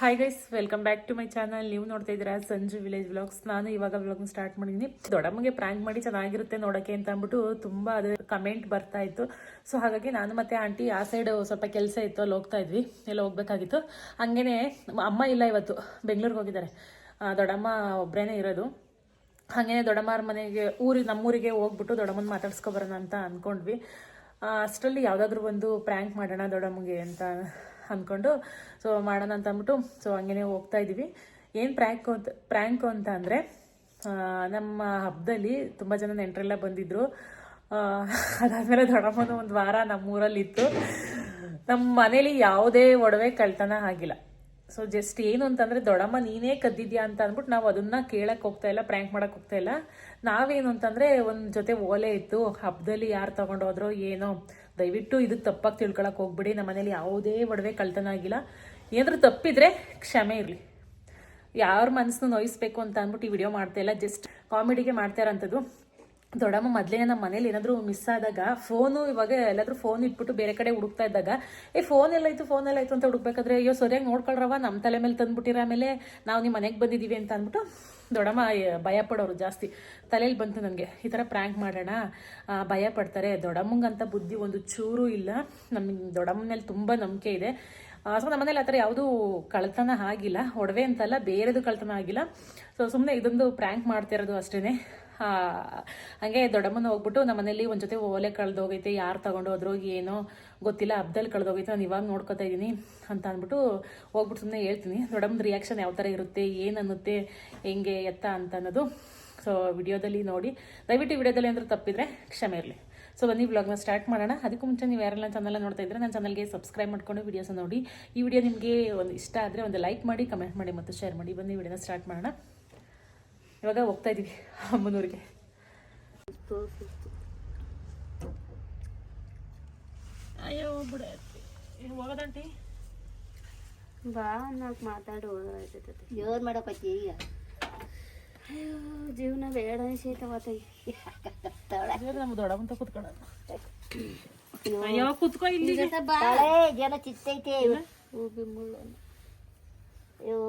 Hi guys welcome back to my channel ನೀವು ನೋಡ್ತಾ ಇದ್ದೀರಾ ಸಂಜು ವಿಲೇಜ್ ವ್ಲಾಗ್ಸ್ ನಾನು ಇವಾಗ ವ್ಲಾಗ್ ಸ್ಟಾರ್ಟ್ ಮಾಡಿದ್ದೀನಿ. ದೊಡ್ಡಮ್ಮಗೆ ಪ್ರ್ಯಾಂಕ್ ಮಾಡಿ ಚೆನ್ನಾಗಿರುತ್ತೆ ನೋಡೋಕ್ಕೆ ಅಂತ ಅಂದ್ಬಿಟ್ಟು ತುಂಬ ಅದು ಕಮೆಂಟ್ ಬರ್ತಾ ಇತ್ತು. ಸೊ ಹಾಗಾಗಿ ನಾನು ಮತ್ತೆ ಆಂಟಿ ಆ ಸೈಡ್ ಸ್ವಲ್ಪ ಕೆಲಸ ಇತ್ತು, ಅಲ್ಲಿ ಹೋಗ್ತಾ ಇದ್ವಿ. ಎಲ್ಲ ಹೋಗ್ಬೇಕಾಗಿತ್ತು. ಹಂಗೇ ಅಮ್ಮ ಇಲ್ಲ ಇವತ್ತು, ಬೆಂಗಳೂರಿಗೆ ಹೋಗಿದ್ದಾರೆ. ದೊಡ್ಡಮ್ಮ ಒಬ್ಬರೇ ಇರೋದು. ಹಾಗೇನೆ ದೊಡ್ಡಮ್ಮರ ಮನೆಗೆ ಊರಿಗೆ ನಮ್ಮೂರಿಗೆ ಹೋಗ್ಬಿಟ್ಟು ದೊಡ್ಡಮ್ಮನ ಮಾತಾಡ್ಸ್ಕೊ ಬರೋಣ ಅಂತ ಅಂದ್ಕೊಂಡ್ವಿ ಅಷ್ಟರಲ್ಲಿ ಯಾವುದಾದ್ರೂ ಒಂದು ಪ್ರ್ಯಾಂಕ್ ಮಾಡೋಣ ದೊಡ್ಡಮ್ಮಗೆ ಅಂತ ಅಂದ್ಕೊಂಡು ಸೊ ಮಾಡೋಣ ಅಂತ ಅಂದ್ಬಿಟ್ಟು ಸೊ ಹಂಗೇನೆ ಹೋಗ್ತಾ ಇದ್ದೀವಿ. ಏನು ಪ್ರ್ಯಾಂಕು ಅಂತ ಪ್ರ್ಯಾಂಕು ಅಂತ ಅಂದರೆ ನಮ್ಮ ಹಬ್ಬದಲ್ಲಿ ತುಂಬ ಜನ ನೆಂಟರೆಲ್ಲ ಬಂದಿದ್ದರು ಅದಾದಮೇಲೆ ದೊಡ್ಡಮ್ಮನ ಒಂದು ವಾರ ನಮ್ಮೂರಲ್ಲಿತ್ತು. ನಮ್ಮ ಮನೇಲಿ ಯಾವುದೇ ಒಡವೆ ಕಳ್ತನ ಆಗಿಲ್ಲ. ಸೊ ಜಸ್ಟ್ ಏನು ಅಂತಂದರೆ ದೊಡ್ಡಮ್ಮ, ನೀನೇ ಕದ್ದಿದ್ಯಾ ಅಂತ ಅಂದ್ಬಿಟ್ಟು ನಾವು ಅದನ್ನು ಕೇಳಕ್ಕೆ ಹೋಗ್ತಾ ಇಲ್ಲ ಪ್ರ್ಯಾಂಕ್ ಮಾಡಕ್ಕೆ ಹೋಗ್ತಾ ಇಲ್ಲ. ನಾವೇನು ಅಂತಂದರೆ ಒಂದು ಜೊತೆ ಓಲೆ ಇತ್ತು. ಹಬ್ಬದಲ್ಲಿ ಯಾರು ತಗೊಂಡೋದ್ರೋ ಏನೋ ದಯವಿಟ್ಟು ಇದಕ್ಕೆ ತಪ್ಪಾಗಿ ತಿಳ್ಕೊಳಕ್ಕೆ ಹೋಗ್ಬಿಡಿ. ನಮ್ಮ ಮನೇಲಿ ಯಾವುದೇ ಒಡವೆ ಕಳ್ತನ ಆಗಿಲ್ಲ. ಏನಾದರೂ ತಪ್ಪಿದ್ರೆ ಕ್ಷಮೆ ಇರಲಿ. ಯಾರ ಮನಸ್ಸನ್ನು ನೋಯಿಸ್ಬೇಕು ಅಂತ ಅಂದ್ಬಿಟ್ಟು ಈ ವಿಡಿಯೋ ಮಾಡ್ತಾ ಇಲ್ಲ. ಜಸ್ಟ್ ಕಾಮಿಡಿಗೆ ಮಾಡ್ತಾ ಇರೋಂಥದ್ದು. ದೊಡ್ಡಮ್ಮ ಮೊದಲೇ ನಮ್ಮ ಮನೇಲಿ ಏನಾದರೂ ಮಿಸ್ ಆದಾಗ ಫೋನು ಇವಾಗ ಎಲ್ಲಾದರೂ ಫೋನ್ ಇಟ್ಬಿಟ್ಟು ಬೇರೆ ಕಡೆ ಹುಡುಕ್ತಾ ಇದ್ದಾಗ, ಏ ಫೋನ್ ಎಲ್ಲಾಯ್ತು ಫೋನ್ ಎಲ್ಲಾಯ್ತು ಅಂತ ಹುಡುಕ್ಬೇಕಾದ್ರೆ, ಅಯ್ಯೋ, ಸರಿಯಾಗಿ ನೋಡ್ಕೊಳ್ರವ ನಮ್ಮ ತಲೆ ಮೇಲೆ ತಂದ್ಬಿಟ್ಟಿರ ಆಮೇಲೆ ನಾವು ನಿಮ್ಮ ಮನೆಗೆ ಬಂದಿದ್ದೀವಿ ಅಂತ ಅಂದ್ಬಿಟ್ಟು ದೊಡ್ಡಮ್ಮ ಭಯ ಪಡೋರು ಜಾಸ್ತಿ. ತಲೆಯಲ್ಲಿ ಬಂತು ನನಗೆ, ಈ ಥರ ಪ್ರ್ಯಾಂಕ್ ಮಾಡೋಣ ಭಯ ಪಡ್ತಾರೆ. ದೊಡ್ಡಮ್ಮಂಗಂತ ಬುದ್ಧಿ ಒಂದು ಚೂರು ಇಲ್ಲ. ನಮ್ಮ ದೊಡ್ಡಮ್ಮನ ಮೇಲೆ ತುಂಬ ನಂಬಿಕೆ ಇದೆ. ಸೊ ನಮ್ಮ ಮನೇಲಿ ಆ ಥರ ಯಾವುದೂ ಕಳ್ತನ ಆಗಿಲ್ಲ. ಒಡವೆ ಅಂತಲ್ಲ, ಬೇರೆದು ಕಳ್ತನ ಆಗಿಲ್ಲ. ಸೊ ಸುಮ್ಮನೆ ಇದೊಂದು ಪ್ರ್ಯಾಂಕ್ ಮಾಡ್ತಿರೋದು ಅಷ್ಟೇ ಹಂಗೆ ದೊಡ್ಡಮ್ಮನ ಹೋಗ್ಬಿಟ್ಟು ನಮ್ಮ ಮನೇಲಿ ಒಂದು ಜೊತೆ ಓಲೆ ಕಳೆದೋಗೈತೆ, ಯಾರು ತಗೊಂಡೋದ್ರು ಏನೋ ಗೊತ್ತಿಲ್ಲ ಹಬ್ದಲ್ಲಿ ಕಳೆದೋಗೈತೆ, ನಾನು ಇವಾಗ ನೋಡ್ಕೊತಾ ಇದ್ದೀನಿ ಅಂತ ಅಂದ್ಬಿಟ್ಟು ಹೋಗ್ಬಿಟ್ಟು ಸುಮ್ಮನೆ ಹೇಳ್ತೀನಿ. ದೊಡ್ಡಮ್ಮನ ರಿಯಾಕ್ಷನ್ ಯಾವ ಥರ ಇರುತ್ತೆ, ಏನು ಅನ್ನುತ್ತೆ, ಹೆಂಗೆ ಎತ್ತ ಅಂತ ಅನ್ನೋದು. ಸೊ ವಿಡಿಯೋದಲ್ಲಿ ನೋಡಿ. ದಯವಿಟ್ಟು ವಿಡಿಯೋದಲ್ಲಿ ಅಂದ್ರೆ ತಪ್ಪಿದ್ರೆ ಕ್ಷಮೆ ಇರಲಿ. ಸೊ ಬನ್ನಿ ವ್ಲಾಗ್ನ ಸ್ಟಾರ್ಟ್ ಮಾಡೋಣ. ಅದಕ್ಕೂ ಮುಂಚೆ ನೀವು ಯಾರೆಲ್ಲ ಚಾನಲ್ ನೋಡ್ತಾ ಇದ್ರೆ ನನ್ನ ಚಾನಲ್ಗೆ ಸಬ್ಸ್ಕ್ರೈಬ್ ಮಾಡ್ಕೊಂಡು ವಿಡಿಯೋಸ್ ನೋಡಿ. ಈ ವಿಡಿಯೋ ನಿಮಗೆ ಒಂದು ಇಷ್ಟ ಆದರೆ ಒಂದು ಲೈಕ್ ಮಾಡಿ ಕಮೆಂಟ್ ಮಾಡಿ ಮತ್ತು ಶೇರ್ ಮಾಡಿ. ಬನ್ನಿ ವಿಡಿಯೋನ ಸ್ಟಾರ್ಟ್ ಮಾಡೋಣ. ಇವಾಗ ಹೋಗ್ತಾ ಇದ್ದೀವಿ ಅಮ್ಮನೂರಿಗೆ. ಅಯ್ಯೋ ಬಿಡ ಹೋಗೋದಂಟಿ ಬಾ ನಾಲ್ಕು ಮಾತಾಡಿ ಹೋಗ್ತೈತೆ ಜೋರ್ ಮಾಡೋಕತ್ತಿ ಈಗ? ಅಯ್ಯೋ ಜೀವನ ಬೇಡ ಅನ್ಸೈತವತ್ತ ನಮ್ಮ ದೊಡ್ಡವಂತ ಕೂತ್ಕೊಳ್ಳೋಣ. ಅಯ್ಯೋ. ಕೂತ್ಕೋ ಇಲ್ಲಿ ಜನ ಚಿತ್ತೈತೆ. ಹೂಬಿ ಮುಳ್ಳು ಇವು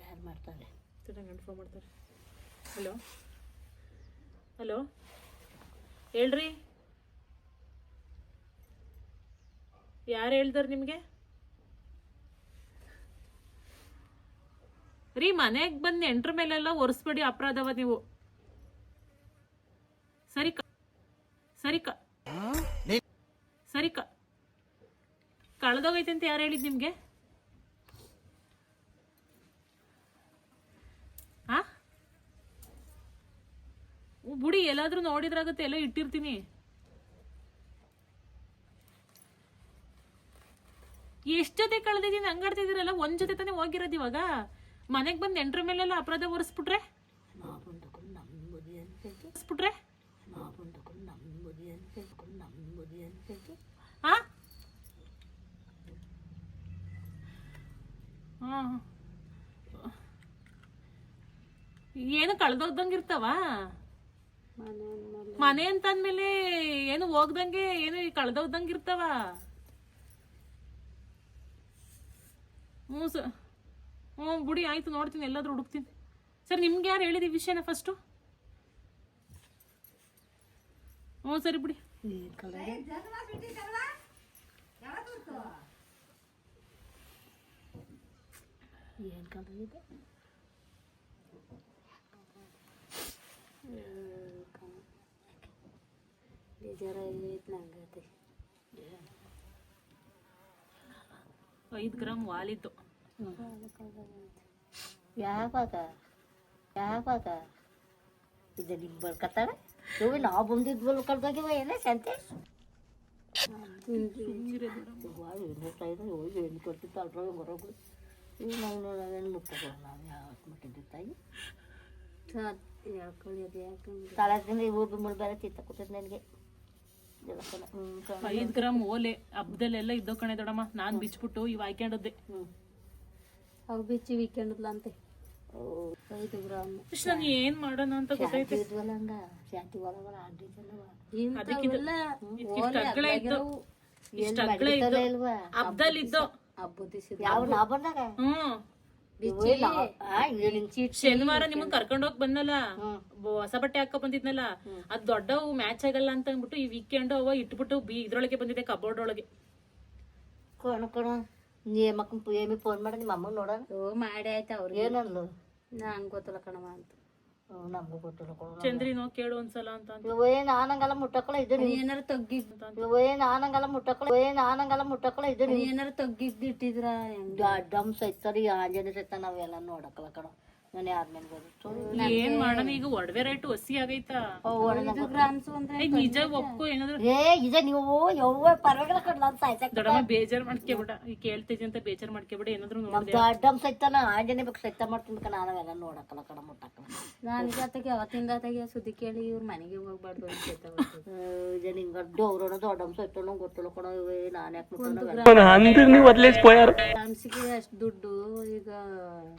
ಯಾರು ಮಾಡ್ತಾರೆ ಗಂಟು ಮಾಡ್ತಾರೆ ಹಲೋ ಹಲೋ ಹೇಳ್ರಿ ಯಾರು ಹೇಳ್ದಾರ ನಿಮಗೆ ರೀ ಮನೆಗೆ ಬಂದು ನೆಂಟ್ರ ಮೇಲೆಲ್ಲ ಒರೆಸ್ಬೇಡಿ ಅಪರಾಧವ ನೀವು ಸರಿ ಕ ಸರಿ ಕ ಸರಿ ಕ ಕಳೆದೋಗೈತೆ ಅಂತ ಯಾರು ಹೇಳಿದ್ ನಿಮ್ಗೆ ಆ ಬುಡಿ ಎಲ್ಲಾದ್ರೂ ನೋಡಿದ್ರಾಗತ್ತೆ, ಎಲ್ಲ ಇಟ್ಟಿರ್ತೀನಿ. ಎಷ್ಟ್ ಜೊತೆ ಕಳೆದಿದ್ದೀನಿ ಹಂಗಾಡ್ತಿದ್ದೀರಲ್ಲ ಒಂದ್ ಜೊತೆ ತಾನೇ ಹೋಗಿರೋದು ಇವಾಗ. ಮನೆಗ್ ಬಂದ್ ನೆಂಟ್ರ ಮೇಲೆಲ್ಲ ಅಪರಾಧ ಒರೆಸ್ಬಿಟ್ರೆ ಹಾ ಏನು ಕಳ್ದೋಗ್ದಂಗಿರ್ತಾವ ಮನೆ ಅಂದ್ಮೇಲೆ ಮನೆ ಅಂತ ಅಂದ್ಮೇಲೆ ಏನು ಹೋಗ್ದಂಗೆ ಏನು ಕಳ್ದೋಗ್ದಂಗಿರ್ತಾವ ಹ್ಞೂ ಸರ್ ಹ್ಞೂ ಬುಡಿ ಆಯ್ತು ನೋಡ್ತೀನಿ ಎಲ್ಲಾದ್ರೂ ಹುಡುಕ್ತೀನಿ. ಸರ್ ನಿಮ್ಗೆ ಯಾರು ಹೇಳಿದ ಈ ವಿಷಯನ ಫಸ್ಟು ಹ್ಞೂ ಸರಿ ಬಿಡಿ. ಏನು ಕಲ್ತಿದ್ದೆ ಬೇಜಾರ ಐತೆ ನಂಗೆ ಐದು ಗ್ರಾಮ್ ವಾಲಿದ್ದು ಯಾವಾಗ ಯಾವಾಗ ಇದು ನಿಂಗೆ ಬರ್ಕತ್ತಾಳ ಇವು ನಾವು ಬಂದಿದ್ದು ಬಲ್ ಕಳ್ದೋಗಿವ ಏನೇ ಸಂತೆ ಎಣ್ಣೆ ಕೊಡ್ತಿತ್ತು ಅದ್ರೊಳಗೆ ಹೊರಗೆ ಈಗ ನಾವು ನಾವೇನು ಮುಟ್ಟಲ್ಲ ನಾವು ಯಾವತ್ತು ಮುಟ್ಟಿದ್ದೆ ತಾಯಿ? ಹೇಳ್ಕೊಳ್ಳಿ ಅದು ತಾಳದಿಂದ ಮುಳು ಬೇರೆ ತಿತ್ತ ಕೂತದ ನನಗೆ. ಐದು ಗ್ರಾಮ್ ಓಲೆ ಹಬ್ಬದಲ್ಲೆಲ್ಲ ಇದ್ದೋ ಕಣೆ ದೊಡಮ್ಮ. ನಾನ್ ಬಿಚ್ಬಿಟ್ಟು ಇವ್ ಹಾಕೊಂಡದ್ದೆ ಅವ್ ಬಿಚ್ಚಿ ವೀಕೆಂಡ್ಲ ಅಂತೆ. ಐದು ಗ್ರಾಮ್. ನಾನು ಏನ್ ಮಾಡೋಣ ಅಂತ ಗೊತ್ತೈತೆ. ಇಷ್ಟು ಅಗ್ಳ ಇಷ್ಟು ಅಗ್ಳ ಇಲ್ವಾ? ಹಬ್ದಲ್ಲಿ ಹಬ್ಬದ ಯಾವ ಹ್ಮ್. ಶನಿವಾರ ನಿಮ್ಗೆ ಕರ್ಕೊಂಡ್ ಹೋಗಿ ಬಂದಲ್ಲ ಬ- ಹೊಸ ಬಟ್ಟೆ ಹಾಕ ಬಂದಿದ್ನಲ್ಲ ಅದ್ ದೊಡ್ಡವು ಮ್ಯಾಚ್ ಆಗಲ್ಲ ಅಂತ ಅಂದ್ಬಿಟ್ಟು ಈ ವೀಕೆಂಡ್ ಅವ ಇಟ್ಬಿಟ್ಟು ಬಿ ಇದ್ರೊಳಗೆ ಬಂದಿದೆ ಕಬೋರ್ಡ್ ಒಳಗೆ. ಕಣ ಕಣ ನೀ ಏಮಿ ಫೋನ್ ಮಾಡಿ ನಿಮ್ಮ ಅಮ್ಮಗ್ ನೋಡೋಣ. ಓ ಮಾಡಿ ಆಯ್ತು ಅವ್ರಿಗೆ. ಏನನ್ಲು ನಂಗೆ ಗೊತ್ತಲ್ಲ ಕಣವ ಅಂತ. ನಮ್ಗೂ ಗೊತ್ತಿಲ್ಲ ಕೊಡು ಚಂದ್ರಿನೋ ಕೇಳು ಒಂದ್ಸಲ ಅಂತ ಅಂದ್ರು. ಇವೇ ನಾನಂಗಲ್ಲ ಮುಟ್ಟಕ್ಕಳ ಇದ್ರ ನೀ ಏನಾರ ತಗ್ಗಿದ್ ಇವೇ ನಾನಂಗಲ್ಲ ಮುಟ್ಟಕ್ಕಳ ಇವೇ ನಾನಂಗಲ್ಲ ಮುಟ್ಟಕ್ಕಳ ಇದು ನೀ ಏನಾರ ಇಟ್ಟಿದ್ರ ಹೆಂಗ್? ಡಮ್ ಸೈತಾರಿ ಆಂಜನೇಯ ಸೈತ ನಾವೆಲ್ಲ ನೋಡಕ್ಕಲ್ಲ ಕಣ. ನಾನು ಯಾರ ಮೇಲೆ ಬರುತ್ತೆ ಏನ್ ಮಾಡೋಣ ಈಗ ಒಡವೆ ರೇಟ್ ಆಗೈತಾ? ಗ್ರಾಮ್ಸ್ ಅಂದ್ರೆ ನಿಜ ಒಪ್ಕೋ ಏನಾದ್ರು? ಏ ಇದೆ ನೀವು ಯವ್ವ ಪರವಾಗಿಲ್ಲ ಕಣ ನಾನು ಸಾಯ್ಸಕ್ ದೊಡ್ಡಮ್ಮ ಬೇಜಾರ್ ಮಾಡ್ಕೊಬಿಡ ಈ ಕೇಳ್ತಿದ್ವಿ ಅಂತ ಬೇಜಾರ್ ಮಾಡ್ಕೊಬಿಡ ಏನಾದ್ರು ನಮ್ ನೋಡ್ದೆ. ದೊಡ್ಡಮ್ ಸೈತಾನ ಆಂಜನೇಯ ಬೇಕು ಸೈತ ನೋಡಕ್ಕಲ್ಲ ಕಡ ನಾನು ಜೊತೆಗೆ ಅವತ್ತಿಂದ ತೆಗೆ ಸುದ್ದಿ ಕೇಳಿ ಇವ್ರ ಮನೆಗೆ ಹೋಗ್ಬಾರ್ದು ಅಂತ ಇದೆ ನಿಂಗೆ ಡೋರೋಣ ದೊಡ್ಡಮ್ ಸೈತಾನ ಗೊತ್ತಿಲ್ಲ ಕಣ ನಾನು ಯಾಕೆ ಅಷ್ಟು ದುಡ್ಡು ಈಗ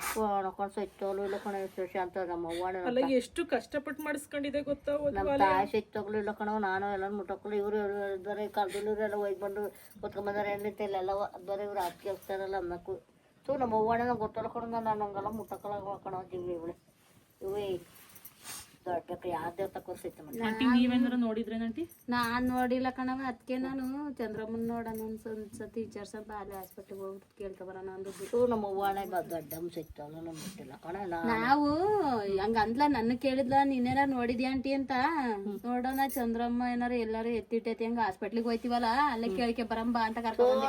ಕೊಣಕೊಂಡ್ ಸೈತೋಲು ಇಲ್ಲ ಕಣ ಶಾಂತ ನಮ್ಮ ಅಲ್ಲ ಎಷ್ಟು ಕಷ್ಟಪಟ್ಟು ಮಾಡಿಸ್ಕೊಂಡಿದೆ ಗೊತ್ತಾ ನಮ್ಮ ತಾಯಿ ಸೈತೋಗ್ಲು ಇಲ್ಲ ಕಣವ ನಾನು ಎಲ್ಲ ಮುಟ್ಟಕ್ಕಳು ಇವರು ಬರೀ ಕಾಲದಲ್ಲಿ ಇವರೆಲ್ಲ ಒಯ್ದು ಬಂದು ಕೊತ್ಕೊಂಬಂದಾರೆ ಎಲ್ಲಿತ್ತ ಇಲ್ಲೆಲ್ಲ ಬರೀ ಇವ್ರು ಅಕ್ಕಿ ಹೋಗ್ತಾರಲ್ಲ ಅನ್ನಕ್ಕೂ. ಸೊ ನಮ್ಮ ಅವ್ವಾಣ ನಂಗೆ ಗೊತ್ತಲ್ಲ ಕಣ ನಾನು ಹಂಗೆಲ್ಲ ಮುಟ್ಟಕ್ಕಲ್ಲ ಕಣ ಜೀವಿ ಇವಳೆ. ಇವೇ. ದೊಡ್ಡ ಯಾವ ದೇವತಕ್ಕೂ ಸೈತ ಮಾಡಿ ಆಂಟಿ ನೀವೇನಾರ ನೋಡಿದ್ರೆ ಆಂಟಿ? ನಾನ್ ನೋಡಿಲ್ಲ ಕಣವ ಅದಕ್ಕೆ ನಾನು ಚಂದ್ರಮ್ಮನ್ ನೋಡೋಣ ಒಂದ್ ಒಂದ್ಸತಿ ವಿಚಾರ್ಸಂತ ಅಲ್ಲಿ ಹಾಸ್ಪಿಟ್ಲಿಗೆ ಹೋಗ್ಬಿಟ್ಟು ಕೇಳ್ಕೊ ಬರೋಣ ಅಂದದ್ದು ಸೊ ನಮ್ಮ ಅವ್ವಾಣ ದೊಡ್ಡ ಸೈತೋಲು ನಮ್ಗೆ ಗೊತ್ತಿಲ್ಲ. ಕಣ ನಾನು ನಾವು ಹಂಗ ಅಂದ್ಲ ನನ್ನ ಕೇಳಿದ್ಲ ನೀನೇನ ನೋಡಿದ್ಯಾ ಆಂಟಿ ಅಂತ? ನೋಡೋಣ ಚಂದ್ರಮ್ಮ ಏನಾರ ಎಲ್ಲಾರು ಎತ್ತಿಟ್ಟೈತಿ ಹಂಗ ಹಾಸ್ಪಿಟ್ಲಿಗೆ ಹೋಯ್ತಿವಲ್ಲ ಅಲ್ಲೇ ಕೇಳ್ಕೆ ಬರಂಬ ಅಂತ ಕರ್ಕೊಂಡು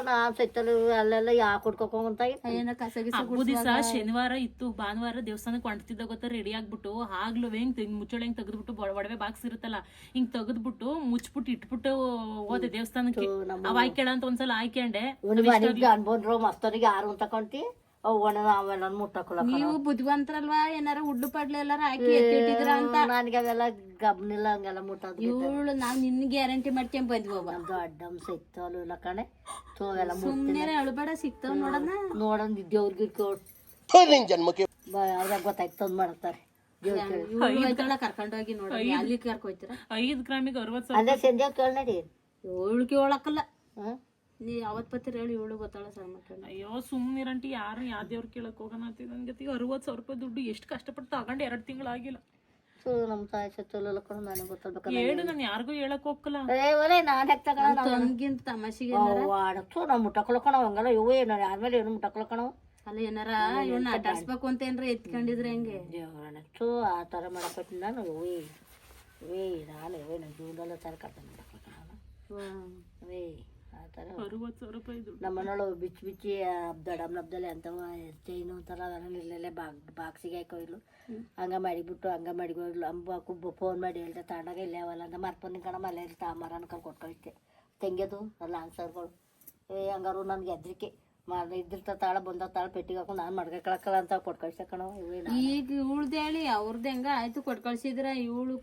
ಅಲ್ಲೆಲ್ಲ ಯಾಕೆ ಹುಡ್ಕೋಕೊಂತ ಏನ ಕಸ ಗಿಸ ಹಬ್ಬ ದಿವಸ ಶನಿವಾರ ಇತ್ತು ಭಾನುವಾರ ದೇವಸ್ಥಾನಕ್ಕೆ ಹೊಂಟ್ತಿದ್ದ ಗೊತ್ತ ರೆಡಿ ಆಗ್ಬಿಟ್ಟು ಆಗ್ಲೂ ಹೆಂಗ್ ತೆಗ್- ಮುಚ್ಚಳ ಹೆಂಗ್ ತೆಗೆದ್ಬಿಟ್ಟು ಒಡವೆ ಬಾಕ್ಸ್ ಇರುತ್ತಲ್ಲ ಹಿಂಗ್ ತೆಗೆದ್ಬಿಟ್ಟು ಮುಚ್ಬಿಟ್ಟು ಇಟ್ಬಿಟ್ಟು ಹೋದೆ ದೇವಸ್ಥಾನಕ್ಕೆ. ಅವ್ ಆಯ್ಕೇಳ ಅಂತ ಒಂದ್ಸಲ ಆಯ್ಕೊಂಡೆ. ಅನ್ಬಂದ್ರು ಮಸ್ತರಿಗೆ ಆರು ಅಂತ ಮುಟ್ಟಕ್ಕಲ್ಲ ನೀವು ಬುದ್ಧಿವಂತರಲ್ವಾ? ಏನಾರ ಉಡ್ಡು ಪಡ್ಲೆ ಎಲ್ಲಾರ ಹಾಕಿ ಎತ್ತಿಟ್ಟಿದ್ರ ಅಂತ? ನನಗೆ ಅವೆಲ್ಲ ಗಬ್ನಿಲ್ಲ ಹಂಗೆಲ್ಲ ಮುಟ್ಟೋದು ಇವಳು ನಾವ್ ನಿನ್ನ ಗ್ಯಾರಂಟಿ ಮಾಡ್ಕೊಂಡ್ ಬಂದ್ವಿ ಒಬ್ಬ ಅಡ್ಡಮ್ ಸೈತಲು ಇಲ್ಲ ಕಣೆ. ಸೊ ಅವೆಲ್ಲ ಸುಮ್ನೆ ಅಳುಬೇಡ ಸಿಗ್ತಾವ್ ನೋಡೋಣ. ನೋಡಂದ್ ಜನ್ಮಕ್ಕೆ ಕೊಟ್ ಅವ್ರಾಗ ಗೊತ್ತಾಯ್ತು ತಂದ್ ಮಾಡ್ತಾರೆ. ಕರ್ಕೊಂಡೋಗಿ ನೋಡೋಣ ಅಲ್ಲಿ ಕರ್ಕೊಯ್ತೀರ? ಐದ್ ಗ್ರಾಮಿಗೆ ಅರವತ್ ಸಾವಿರ ಅಲ್ಲೇ ಸಂಜೆ ಕೇಳಿ ನಡಿ. ಹೇಳಕ್ಕಲ್ಲ. ನೀ ಅವತ್ ಪತ್ತಿರ ಹೇಳಿ ಏಳು ಗೊತ್ತಾಳ ಸರ್ ಮಕ್ಕಳು ಅಯ್ಯೋ ಸುಮ್ನಿರಂಟಿ ಯಾರು ಯಾವ ದೇವ್ರ ಕೇಳಕ್ ಹೋಗೋಣ ಅಂತ ನನ್ ಜೊತೆಗೆ ಅರವತ್ ಸಾವಿರ ರೂಪಾಯಿ ದುಡ್ಡು ಎಷ್ಟು ಕಷ್ಟಪಟ್ಟು ತಗೊಂಡು ಎರಡ್ ತಿಂಗಳಾಗಿಲ್ಲ ಸೊ ನಮ್ಮ ತಾಯಿ ಸತ್ತಲ್ಲ ಕಣ ನನಗೆ ಗೊತ್ತಾಗ್ಬೇಕಲ್ಲ ಹೇಳು ನಾನು. ಯಾರಿಗೂ ಹೇಳಕ್ ಹೋಗಲ್ಲ ಏ ಒಲೆ ನಾನು ಹೆಕ್ ತಗೊಳ ತಂಗಿಂತ ತಮಾಷೆಗೆ ವಾಡತ್ತು ನಾವು ಮುಟ್ಟಕೊಳ ಕಣ ಹಂಗಲ್ಲ. ಇವೇ ನಾನು ಯಾರ ಮೇಲೆ ಏನು ಮುಟ್ಟಕೊಳ ಕಣವು? ಅಲ್ಲ ಏನಾರ ಇವನ್ನ ಆಟಾಡ್ಸ್ಬೇಕು ಅಂತ ಏನ್ರ ಎತ್ಕೊಂಡಿದ್ರೆ ಹೆಂಗೆ? ದೇವರಣತ್ತು ಆ ಥರ ಮಾಡಕ್ಕೆ ನಾನು. ವೇ ವೇ ನಾಳೆ ವೇ ನನ್ನ ಜೀವನದಲ್ಲ ಥರ ಕರ್ಕೊಂಡು ಮಾಡಕ್ಕೆ ಇವೇ ಆ ಥರ ಸಾವಿರ ರೂಪಾಯಿ ದುಡ್ಡು. ನಮ್ಮ ಮನೆಯೊಳು ಬಿಚ್ಚಿ ಬಿಚ್ಚಿ ದಡಮ್ ಹಬ್ದಲೆ ಅಂತವ ಚೈನು ಅಂತಾರ ಅದನ್ನ ಇಲ್ಲೆಲ್ಲ ಬಾಗ್ ಬಾಕ್ಸಿಗೆ ಹಾಕೋಯ್ಲು. ಹಂಗ ಮಾಡಿಬಿಟ್ಟು ಹಂಗ ಮಾಡಿಗೋಯ್ಲು ಅಂಬ ಕುಬ್ಬ ಫೋನ್ ಮಾಡಿ ಹೇಳ್ದೆ ತಗೊಂಡಾಗ ಇಲ್ಲೇ ಅವಲ್ಲ ಅಂತ ಮರ್ಪಂದಿನ ಕಣ ಮಲೆ ತಾಮರ ಅನ್ಕೊಂಡು ಕೊಟ್ಟೋಯ್ತೆ ತೆಂಗ್ಯದು ಅಲ್ಲ ಆನ್ಸರ್ಗಳು ಏ ಹಂಗಾರು ನನ್ಗೆ ಹೆದ್ರಿಕೆ. ಮಾಡ ಇದ್ದಿರ್ತ ತಾಳ ಬಂದ ತಾಳ ಪೆಟ್ಟಿಗೆ ಹಾಕೊಂಡು ನಾನು ಮಡ್ಗೆ ಕಳಕಳ ಅಂತ ಕೊಟ್ಟು ಕಳ್ಸ ಕಣೋ ಈಗ ಇವಳ್ದು ಹೇಳಿ ಅವ್ರದ್ದು ಹೆಂಗ ಆಯ್ತು ಕೊಟ್ ಕಳ್ಸಿದ್ರ ಇವಳು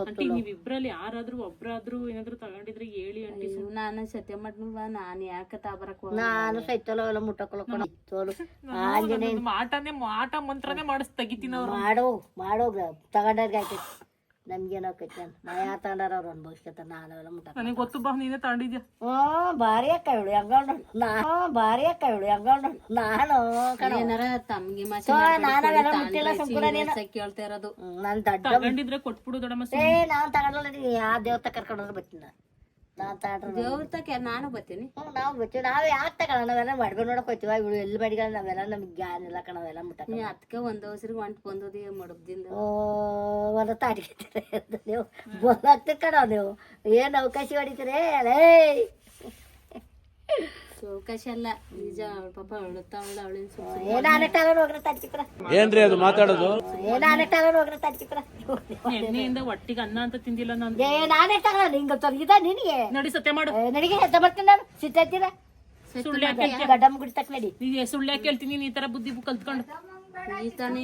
ಆಂಟಿ ನೀವಿಬ್ರಲ್ಲಿ ಯಾರಾದ್ರೂ ಒಬ್ರಾದ್ರೂ ಏನಾದ್ರು ತಗೊಂಡಿದ್ರೆ ಹೇಳಿ ಆಂಟಿ ನಾನು ಸತ್ಯ ಮಾಡ್ನಲ್ವಾ? ನಾನ್ ಯಾಕ ತಾಬರಕ್ ನಾನು ಸೈತಲ್ಲ ಎಲ್ಲ ಮುಟ್ಟಕೊಳ ಕಣ ತೋಲು ಆಂಜನೇಯ ಮಾಟನೇ ಮಾಟ ಮಂತ್ರನೇ ಮಾಡಿಸ್ ತೆಗಿತೀನಿ ಅವ್ರು ಮಾಡೋ ಮಾಡೋ ತಗೊಂಡವ್ರಿಗೆ ಆಯ್ತೈತಿ ನಮ್ಗೇನೋ ಆಕೈತಿ ಅಂತ. ನಾ ಯಾರು ತಗೊಂಡಾರ ಅವ್ರು ಅನ್ಭವಿಸ್ಕೊತಾರ ನಾನು ಅವೆಲ್ಲ ಮುಟ್ಟ ನನಗೆ ಗೊತ್ತು ಬಾ ನೀನೇ ತಗೊಂಡಿದ್ಯಾ ಹ್ಞೂ ಭಾರಿ ಅಕ್ಕ ಇವಳು ಹೆಂಗವ್ ನಾ ಭಾರಿ ಅಕ್ಕ ಇವಳು ಹೆಂಗವ್ ನಾನು ಕಣ. ಏನಾರ ತಮ್ಗೆ ಮಾಸಿ ನಾನು ಅವೆಲ್ಲ ಮುಟ್ಟಿಲ್ಲ ಸುಮ್ಕುರ ನೀನು. ಕೇಳ್ತಾ ಇರೋದು. ನಾನು ದಡ್ಡ ತಗೊಂಡಿದ್ರೆ ಕೊಟ್ಬಿಡು ದೊಡ್ಡಮ್ಮ ಏ ನಾನು ತಗೊಂಡಲ್ಲ ಯಾವ ದೇವತ ಕರ್ಕೊಂಡ್ರೆ ಬರ್ತೀನಿ ನಾನು. ತಕ ನಾನು ಬರ್ತೀನಿ. ಹ್ಞೂ ನಾವು ಬರ್ತೀವಿ. ನಾವು ಯಾಕೆ ತಗೊಳ ನಾವೆಲ್ಲ ನೋಡಕ್ ಇವಳು ಎಲ್ಲಿ ಮಾಡಿಗಳ ನಾವೆಲ್ಲ ನಮ್ಗೆ ಜ್ಞಾನ ಇಲ್ಲ ಕಣ ಅವೆಲ್ಲ ಮುಟ್ಟ ನೀ ಅದಕ್ಕೆ ಒಂದು ಅವಸರಿಗೆ ಹೊಂಟ್ ಬಂದದಿ ಮಡಬ್ದಿಂದ ಓ ಒಂದು ತಾಟಿಗೆ ನೀವು? ಬೋಲಾಗ್ತ ಕಣ ನೀವು. ಏನು ಅವಕಾಶ ಹೊಡಿತೀರೇ ಅಲೇ ಅವಕಾಶ ನಿಜ ಅವಳ ಪಾಪ ಅಳುತ್ತಾವಳ ಅವಳಿನ ಏನ್ರಿ ಅದು ಮಾತಾಡೋದು? ಎಣ್ಣೆಯಿಂದ ಒಟ್ಟಿಗೆ ಅನ್ನ ಅಂತ ತಿಂದಿಲ್ಲ ನಾನು. ನೋಡಿ ಸತ್ಯ ಮಾಡು. ನಡಿಗೆ ಎದ್ದ ಬರ್ತೀನಿ ನಾನು. ಸುಳ್ಳು ಯಾಕೆ ನಡಿ. ಸುಳ್ಳು ಯಾಕೆ ಹೇಳ್ತೀನಿ? ನೀನ್ ಈ ತರ ಬುದ್ಧಿ ಕಲ್ತ್ಕೊಂಡು. ಈ ತಾನೇ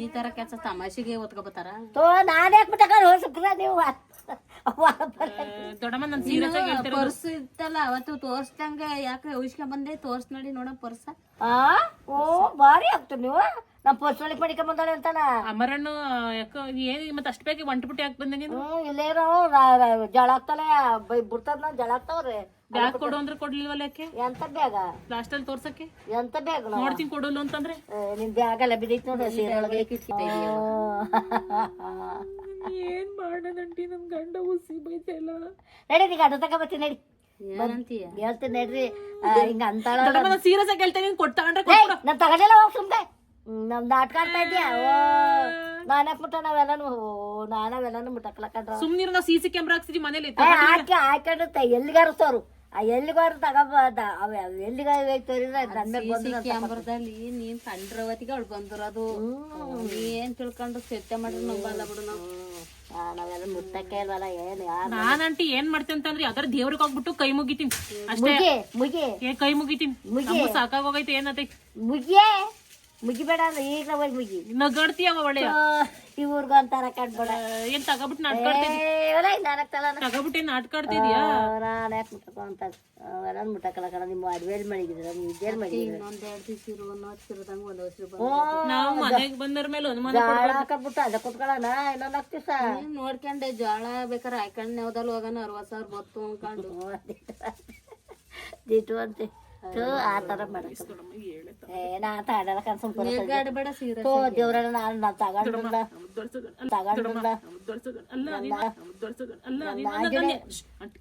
ಈ ತರ ಕೆಲಸ ತಮಾಷೆಗೆ ಓದ್ಕೊಬತ್ತಾರ ತೋ ನಾನೇ ಹೋಗ್ರ ನೀವು ನಾನು ಸೀರಿಯಸ್ ಆಗಿ ಹೇಳ್ತಿರೋದು. ಪರ್ಸ್ ಇತ್ತಲ್ಲ ಅವತ್ತು ತೋರ್ಸ್ದಂಗ ಯಾಕೆ ಉಳಿಸ್ಕೊಂಡ್ ಬಂದೆ? ತೋರ್ಸ್ ನೋಡಿ ನೋಡ ಪರ್ಸ. ಆ? ಓ ಭಾರಿ ಆಗ್ತು ನೀವು. ನಮ್ಮ ಪರ್ಸ್ ಒಳಗೆ ಪಡಿಕ ಬಂದಾಳೆ ಅಂತಾನ? ಅಮರಣ್ಣ ಯಾಕ ಏನ್ ಮತ್ತೆ ಅಷ್ಟ್ ಬೇಗ ಒಂಟ್ಬಿಟ್ಟು ಯಾಕೆ ಬಂದೆ ನೀನು? ಇಲ್ಲೇನೋ ಜಳ ಆಗ್ತಲೆ ಬಿಡ್ತದ ಜಳ ಆಗ್ತಾವ್ರಿ ಬ್ಯಾಗ್ ಕೊಡು ಅಂದ್ರೆ ಕೊಡ್ಲಿಲ್ವಲ್ಲ ಯಾಕೆ? ಎಂತ ಬ್ಯಾಗ? ಲಾಸ್ಟ್ ಅಲ್ಲಿ ತೋರ್ಸಕ್ಕೆ? ಎಂತ ಬ್ಯಾಗ್ ನೋಡ್ತೀನಿ ಕೊಡಲು ಅಂತಂದ್ರೆ? ನಿನ್ ಬ್ಯಾಗ್ ಎಲ್ಲ ಬಿದ್ದೈತಿ ನೋಡ್ರಿ ಸೀರೆ ಒಳಗೆ. ಏನ್ ಮಾಡೋದಂಟಿ ನನ್ ಗಂಡ ಉಸಿ ಬೈತಲ್ಲ ನಡಿ ನೀ ಗಂಡ ತಕ ಬರ್ತೀನಿ ನಡಿ. ಏನಂತೀಯ? ಹೇಳ್ತೀನಿ ನಡ್ರಿ. ಹಿಂಗ ಅಂತಾಳ ಸೀರಿಯಸ್ ಆಗಿ ಹೇಳ್ತೇನೆ ಕೊಟ್ಟು ತಗೊಂಡ್ರೆ ನಾನ್ ತಗೊಂಡಿಲ್ಲ ಹೋಗ್ ಸುಮ್ನೆ. ನಮ್ ಇದ್ಯಾ? ಓ. ನಾನಕ್ ಮುಟ್ಟ ನಾವೆಲ್ಲಾನು ಓ ನಾನವೆಲ್ಲಾನು ಮುಟ್ಟಕ್ಲಕ್ಕಂಡ್ರ ಸುಮ್ನಿರು ನಾವು ಸಿ ಸಿ ಕ್ಯಾಮ್ರಾ ಹಾಕ್ಸಿದ್ವಿ ಮನೇಲಿ ಹಾಕಿ ಹಾಕೊಂಡಿರ್ತ ಎಲ್ಲಿಗಾರಸ್ತವ್ರು ಆ ಎಲ್ಲಿಗಾರು ತಗೋಬಾರ್ದ ಅವ ಎಲ್ಲಿಗಾರ ತೋರಿದ್ರೆ ನನ್ ಮೇಲೆ ಬಂದು ಕ್ಯಾಮ್ರಾದಲ್ಲಿ ನೀನ್ ಕಂಡ್ರವತಿಗೆ ಅವಳು ಬಂದಿರೋದು. ಅದು ಏನ್ ತಿಳ್ಕೊಂಡು ಸತ್ಯ ಮಾಡ್ರಿ ನಂಗ್ ಬಲ್ಲ ಬಿಡು ನಾವು. ನಾವೆಲ್ಲ ಮುಟ್ಟಕ್ಕೆ ಇಲ್ವಲ್ಲ ಏನ್ ಯಾರು ನಾನ್ ಆಂಟಿ ಏನ್ ಮಾಡ್ತೀನಿ ಅಂತಂದ್ರೆ ಯಾವ್ದಾರ ದೇವ್ರಿಗೆ ಹೋಗ್ಬಿಟ್ಟು ಕೈ ಮುಗಿತೀನಿ. ಅಷ್ಟೇ. ಮುಗಿ ಮುಗಿ ಏ ಕೈ ಮುಗಿತೀನಿ. ನಮಗೂ ಸಾಕಾಗೋಗೈತೆ ಏನೈತೆ ಮುಗಿಯೇ. ಮುಗಿಬೇಡ ಅಂದ್ರೆ ಈಗ ಹೋಗಿ ಮುಗಿ. ನಗಾಡ್ತೀಯವ ಒಳ್ಳೆ ಇವ್ರಿಗೂ ಅಂತಾರ ಕಟ್ಬೇಡ ಏನ್ ತಗೋಬಿಟ್ಟು ತಗೋಬಿಟ್ಟು ಏನ್ ನಾನು ಯಾಕೆ ಮುಟ್ಟಕೋ ಅಂತ ಎಲ್ಲ ಮುಟ್ಟಕಲ್ಲ ಕಣ ನಿಮ್ಮ ಅಡ್ವೇಲ್ ಮಾಡಿದ್ರ ನೀವು ಓ ನಾವು ಮನೆಗೆ ಬಂದ್ರ ಮೇಲೆ ಅನುಮಾನ ಜಾಳ ಹಾಕಬಿಟ್ಟು ಅದ ಕುತ್ಕೊಳ್ಳೋಣ ಇನ್ನೊಂದು ನಾಲ್ಕು ದಿವಸ. ನೋಡ್ಕೊಂಡೆ ಜೋಳ ಬೇಕಾರ ಹಾಕೊಂಡ್ ನೆವದಲ್ಲಿ ಹೋಗೋಣ ಅರವತ್ ಸಾವಿರ ಬತ್ತು ಅನ್ಕೊಂಡು ದಿಟ್ಟು ಅಂತೆ ಥೂ, ಆ ಕನ್ಸಮ್ ತೋ ನಾನು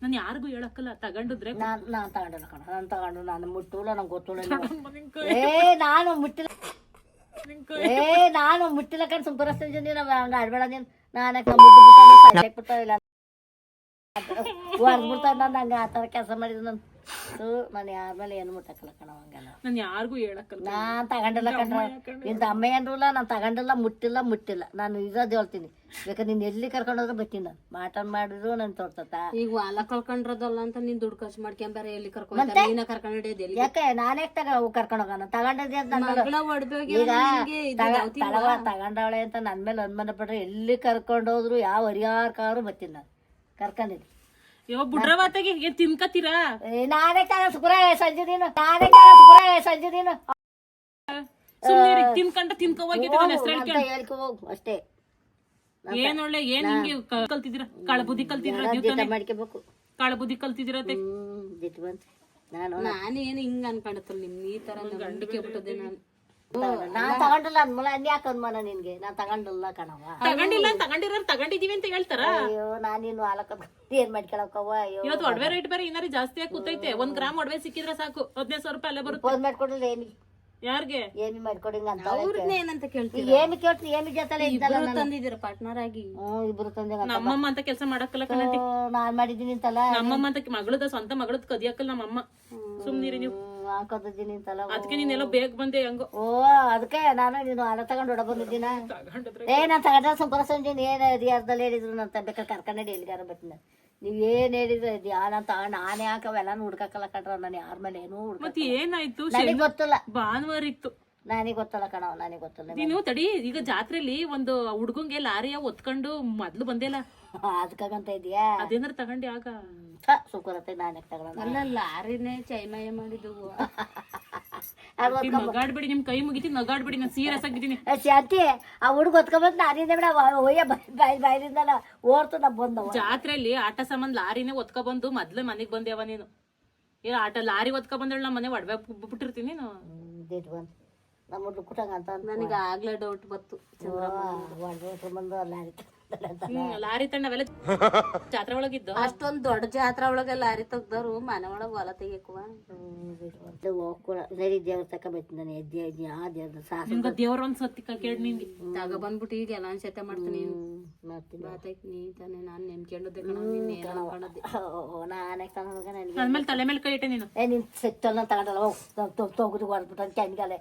ನಾನು ಯಾರಿಗೂ ಹೇಳಕ್ಕಲ್ಲ. ತಗೊಂಡಿದ್ರೆ ನಾನು ನಾನ್ ತಗೊಂಡಿಲ್ಲ ಕಣ. ನಾನು ತಗೊಂಡು ನಾನು ಮುಟ್ಟುಲ್ಲ ನಂಗೆ ಗೊತ್ತಿಲ್ಲ ಏ ನಾನು ಮುಟ್ಟಿಲ್ಲ. ಏ ನಾನು ಮುಟ್ಟಿಲ್ಲ ಕಣ್. ಸುಂಪರಸ್ತೀನಿ ನೀನು ಹಂಗ ಆಡ್ಬೇಡ ನೀನು. ನಾನಕ್ಕೆ ಮುಟ್ಟು ಬಿಟ್ಟು ಇಲ್ಲ. ಹೊರ್ಬಿಡ್ತಾವ ನಾನು ಹಂಗ ಆ ಥರ ಕೆಲಸ ಮಾಡಿದ್ದು ನಾನು. ಥೂ, ನಾನು ಯಾರ ಮೇಲೆ ಏನು ಮುಟ್ಟಕ್ಕಲ್ಲ ಕಣ ಹಂಗಲ್ಲ ನಾನು ಯಾರಿಗೂ ಹೇಳಕ್ಕಲ್ಲ. ನಾನು ತಗೊಂಡಿಲ್ಲ ಕಣ್ರ. ಇಂತ ಅಮ್ಮ ಏನ್ರಲ್ಲ ನಾನು ತಗೊಂಡಿಲ್ಲ ಮುಟ್ಟಿಲ್ಲ ಮುಟ್ಟಿಲ್ಲ. ನಾನು ಇರೋದು ಹೇಳ್ತೀನಿ. ಬೇಕಾದ್ರೆ ನೀನ್ ಎಲ್ಲಿ ಕರ್ಕೊಂಡು ಹೋದ್ರೆ ಬರ್ತೀನಿ ನಾನು. ಮಾಟನ್ ಮಾಡಿದ್ರು ನನ್ ತೋರ್ತತ. ಈಗ ಹೊಲ ಕಳ್ಕೊಂಡ್ರದಲ್ಲ ಅಂತ ನೀನ್ ದುಡ್ಡು ಖರ್ಚು ಮಾಡ್ಕೊಂಬಾರ ಎಲ್ಲಿ ಕರ್ಕೊಂಡ್ ನೀನ ಕರ್ಕೊಂಡ್ ಹಿಡಿಯೋದು ಎಲ್ಲಿ ಯಾಕೆ? ನಾನೇ ತಗ ಕರ್ಕೊಂಡು ಹೋಗೋಣ? ತಗೊಂಡಿದ್ದೆ ಅಂತ ನನ್ ಮೇಲೆ- ಮಗಳ ಒಡ್ಬೇಗ ಈಗ ತಳವ ತಗೊಂಡವಳೆ ಅಂತ ನನ್ನ ಮೇಲೆ ಅನುಮಾನ ಪಟ್ರೆ ಎಲ್ಲಿ ಕರ್ಕೊಂಡು ಹೋದ್ರು ಯಾವ ಹರಿಯಾರ ಕಾರು ಬರ್ತೀನಿ ನಾನು. ಬುಡ್ರವಾತಾಗಿ ಏನ್ ತಿನ್ಕತ್ತೀರಾ? ಏ, ನಾನೇ ತಗ ಸುಗ್ರ ಸಂಜೆ ನೀನು. ನಾನೇ ತಗ ಸುಗ್ರ ಸಂಜೆ ನೀನು. ಸುಮ್ಮನೆ ತಿನ್ಕಂಡ ತಿನ್ಕೋವಾಗಿದ್ದೆ ನನ್ನ ಹೆಸರು ಅಂತ ಹೇಳ್ಕೊ ಹೋಗು ಅಷ್ಟೇ. ಏನ್ ಒಳ್ಳೆ ಏನ್ ಹಿಂಗೆ ಕ- ಕಲ್ತಿದ್ದೀರಾ? ಕಾಳ ಬುದ್ಧಿ ಕಲ್ತಿದ್ದೀರಾ ಮಾಡ್ಕೋಬೇಕು. ಕಾಳ ಬುದ್ಧಿ ಕಲ್ತಿದ್ದೀರಾ ಅತ್ತೆ? ಹ್ಮ್ ದಿಟ್ಟು ಬಂತು ನಾನು ನಾನೇನು ಹಿಂಗ ಅನ್ಕೊಂಡತ್ತಲ್ಲ ನಿಮ್ ಈ ತರ ನಂಬಿಕೆ ಬಿಟ್ಟದೆ ನಾನು. ನಾನ್ ತಗೊಂಡಿಲ್ಲ ಅಂದ್ಮಲ ಅನ್ಯಾಕ ಅನ್ಮಾನ ನಿನ್ಗೆ? ನಾನ್ ತಗೊಂಡಿಲ್ಲ ಕಣವ ತಗೊಂಡಿಲ್ಲ ತಗೊಂಡಿರೋರು ತಗೊಂಡಿದೀವಿ ಅಂತ ಹೇಳ್ತಾರ? ಅಯ್ಯೋ ನಾನಿನ್ನು ಹಾಲಕ್ಕ ಏನ್ ಮಾಡ್ಕೊಳಕ್ಕವ ಅಯ್ಯೋ ಇವತ್ತು ಒಡವೆ ರೇಟ್ ಬೇರೆ ಏನಾರು ಜಾಸ್ತಿ ಆಗಿ ಕೂತೈತೆ. ಒಂದ್ ಗ್ರಾಮ್ ಒಡವೆ ಸಿಕ್ಕಿದ್ರೆ ಸಾಕು. ಹದಿನೈದು ಸಾವಿರ ರೂಪಾಯಿ ಅಲ್ಲೇ ಬರುತ್ತೆ. ಫೋನ್ ಮಾಡ್ಕೊಡಿಲ್ಲ ಏನಿ? ಯಾರ್ಗೆ? ಏನಿ ಮಾಡ್ಕೊಡಿ ಅಂತ ಏನಂತ ಕೇಳ್ತೀವಿ ಏನು ಏನು ಜೊತೆಲೆ ಇದ್ದಲ್ಲ ನಾನು ತಂದಿದ್ದೀರ ಪಾರ್ಟ್ನರ್ ಆಗಿ. ಹ್ಮ್ ಇಬ್ರು ತಂದೆ ನಮ್ಮಮ್ಮ ಅಂತ ಕೆಲಸ ಮಾಡಕ್ಕಲ್ಲ ಕಣಟಿ ನಾನ್ ಮಾಡಿದ್ದೀನಿ ಅಂತಲ್ಲ. ನಮ್ಮಮ್ಮ ಅಂತ ಮಗಳದ ಸ್ವಂತ ಮಗಳದ್ ಕದಿಯಕ್ಕಲ್ಲ ನಮ್ಮಮ್ಮ. ಸುಮ್ನಿರಿ ನೀವು. ಅದಕ್ಕೆ ನೀನೆಲ್ಲೋ ಬೇಗ ಬಂದೆ ಹೆಂಗೋ. ಓ ಅದಕ್ಕೆ ನಾನು ನೀನು ಹಣ ತಗೊಂಡು ಹೊಡ ಬಂದಿದ್ದೀನ? ಏ ನಾನು ತಗೊಂಡ ಸಂಪರ ಸಂಜೆ ಏನ್ ರಿಯಾರ್ದಲ್ಲಿ ಹೇಳಿದ್ರು ನಾನು ಬೇಕಾದ್ರೆ ಕರ್ಕೊಂಡಿ ಎಲ್ಲಿಗಾರ ಬರ್ತೀನಿ ನೀವ್ ಏನ್ ಹೇಳಿದ್ರೆ ನಾನು ತಗೊಂಡು ನಾನೇ ಹಾಕವೆಲ್ಲಾನು ಹುಡ್ಕಕ್ಕಲ್ಲ ಕಟ್ರ ನಾನು ಯಾರ ಮೇಲೆ ಏನೂ ಹುಡ್ಕ ಮತ್ತೆ ಏನಾಯ್ತು? ಗೊತ್ತಿಲ್ಲ. ಭಾನುವಾರ ಇತ್ತು. ನನಗೆ ಗೊತ್ತಲ್ಲ ಕಣವ್ ನನಗೆ ಗೊತ್ತಲ್ಲ. ನೀನು ತಡಿ ಈಗ ಜಾತ್ರೆಲಿ ಒಂದು ಹುಡ್ಗಂಗೆ ಲಾರಿಯ ಒತ್ಕೊಂಡು ಮೊದ್ಲು ಬಂದಿಲ್ಲ. ಅದಕ್ಕಂತ ಇದೆಯಾ? ಅದೇನಾರು ತಗೊಂಡಿ ಆಗ. ಸುಖರತ್ತೆ ನಾನೇ ತಗೊಳ್ಳೋಣ ಅಲ್ಲ ಲಾರಿನೇ ಚೈಮಯ ಮಾಡಿದ್ದು ನಗಾಡ್ಬಿಡಿ ನಿಮ್ ಕೈ ಮುಗಿತೀನಿ ನಗಾಡ್ಬೇಡಿ ನಾನು ಸೀರಿಯಸ್ ಆಗಿದ್ದೀನಿ ಶಾಂತಿ ಆ ಹುಡುಗ ಹೊತ್ಕೊಂಬಂದು ನಾನಿಂದ ಬಿಡ ಒಯ್ಯ ಬಾಯ್ ಬಾಯಿಲಿಂದ ಓಡ್ತು ನಾ ಬಂದವ ಜಾತ್ರೆಯಲ್ಲಿ ಆಟ ಸಾಮಾನ್ ಲಾರಿನೇ ಒತ್ಕೊ ಬಂದು ಮೊದ್ಲೇ ಮನೆಗ್ ಬಂದೇವ ನೀನು. ಏ ಆಟ ಲಾರಿ ಒತ್ಕೊ ಬಂದಳ ನಮ್ಮ ಮನೆ ಒಡವೆ ಬಿಟ್ಟಿರ್ತೀನಿ ನೀನು. ನಮ್ಮ ಹುಡುಗ ಕುಟಂಗ ಅಂತ ನನಗೆ ಆಗ್ಲೇ ಡೌಟ್ ಬತ್ತು ಬಂದು ಅಲ್ಲ ಲಾರಿ. ತಂಡ ಅವೆಲ್ಲ ಜಾತ್ರೆ ಒಳಗಿದ್ದು? ಅಷ್ಟೊಂದು ದೊಡ್ಡ ಜಾತ್ರೆ ಒಳಗೆ ಲಾರಿ ತೆಗ್ದವ್ರು ಮನೆ ಒಳಗೆ ಹೊಲ ತೆಗಿಯಕುವ ನರಿ ಸರಿ ದೇವ್ರ ತಕ ಬರ್ತೀನಿ ನಾನು ಎದ್ದೆ ಎದ್ದೆ ಆ ದೇವ್ರ ಸಾಸ ನಿಮ್ಗ ದೇವ್ರ ಒಂದ್ ಸತ್ತಿ ಕೇಳಿ ನಿಂಗೆ. ತಗ ಬಂದ್ಬಿಟ್ಟು ಈಗ ಎಲ್ಲ ಅನ್ಸತ್ತೆ ಮಾಡ್ತೀನಿ ಮಾಡ್ತೀನಿ. ಬಾತೈತ್ ನೀ ತಾನೆ ನಾನು ನೆನ್ಕೊಂಡದ್ದೆ ಕಣ ನೀನ್ ತಗೊಂಡೋಗ ನನಗೆ. ತಲೆ ಮೇಲೆ ಕೈ ಇಟ್ಟೆ ನೀನು. ಏ ನಿನ್ ಸೆತ್ತಲ್ಲ ತಗೊಂಡಲ್ಲ ಹೋಗ್ ತೊಗುದು ಹೊಡ್ಬಿಟ್ಟು ಅಂತ ಕೆನ್ಗಾಲೆ.